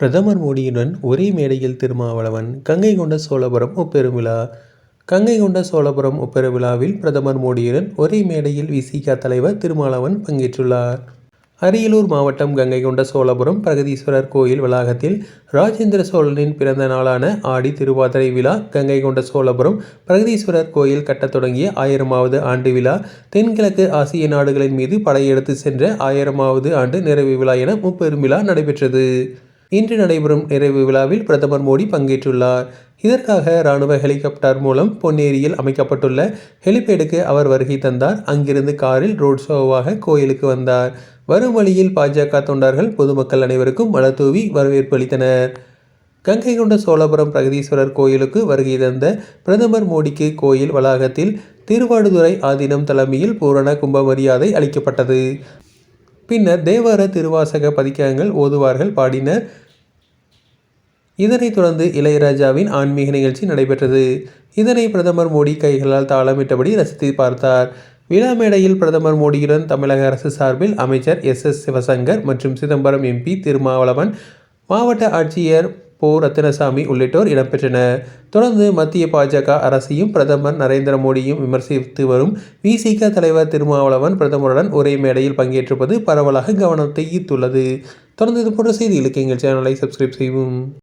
பிரதமர் மோடியுடன் ஒரே மேடையில் திருமாவளவன் கங்கை கொண்ட சோழபுரம் ஒப்பெரும் விழா கங்கை கொண்ட சோழபுரம் ஒப்பெரு விழாவில் பிரதமர் மோடியுடன் ஒரே மேடையில் விசிக தலைவர் திருமாவளவன் பங்கேற்றுள்ளார். அரியலூர் மாவட்டம் கங்கை கொண்ட சோழபுரம் பிரகதீஸ்வரர் கோயில் வளாகத்தில் ராஜேந்திர சோழனின் பிறந்த நாளான ஆடி திருவாதிரை விழா கங்கை கொண்ட சோழபுரம் பிரகதீஸ்வரர் கோயில் கட்டத் தொடங்கிய ஆயிரமாவது ஆண்டு விழா. தென்கிழக்கு ஆசிய நாடுகளின் மீது படையெடுத்து சென்ற ஆயிரமாவது ஆண்டு நிறைவு விழா என முப்பெரும் விழா நடைபெற்றது. இன்று நடைபெறும் நிறைவு விழாவில் பிரதமர் மோடி பங்கேற்றுள்ளார். இதற்காக ராணுவ ஹெலிகாப்டர் மூலம் பொன்னேரியில் அமைக்கப்பட்டுள்ள ஹெலிபேடுக்கு அவர் வருகை தந்தார். அங்கிருந்து காரில் ரோட் ஷோவாக கோயிலுக்கு வந்தார். வரும் வழியில் பாஜக தொண்டர்கள் பொதுமக்கள் அனைவருக்கும் மலத்தூவி வரவேற்பு அளித்தனர். கங்கை கொண்ட சோழபுரம் பிரகதீஸ்வரர் கோயிலுக்கு வருகை தந்த பிரதமர் மோடிக்கு கோயில் வளாகத்தில் திருவாடுதுறை ஆதீனம் தலைமையில் பூரண கும்ப மரியாதை அளிக்கப்பட்டது. பின்னர் தேவார திருவாசக பதிக்கங்கள் ஓதுவார்கள் பாடினர். இதனைத் தொடர்ந்து இளையராஜாவின் ஆன்மீக நிகழ்ச்சி நடைபெற்றது. இதனை பிரதமர் மோடி கைகளால் தாளமிட்டபடி ரசித்து பார்த்தார். விழா மேடையில் பிரதமர் மோடியுடன் தமிழக அரசு சார்பில் அமைச்சர் எஸ். எஸ். சிவசங்கர் மற்றும் சிதம்பரம் எம்பி திருமாவளவன் மாவட்ட ஆட்சியர் போ. ரத்தினசாமி உள்ளிட்டோர் இடம்பெற்றனர். தொடர்ந்து மத்திய பாஜக அரசையும் பிரதமர் நரேந்திர மோடியும் விமர்சித்து வரும் விசிக தலைவர் திருமாவளவன் பிரதமருடன் ஒரே மேடையில் பங்கேற்றிருப்பது பரவலாக கவனத்தை ஈர்த்துள்ளது. தொடர்ந்து இது போன்ற செய்திகளுக்கு எங்கள் சேனலை சப்ஸ்கிரைப் செய்வோம்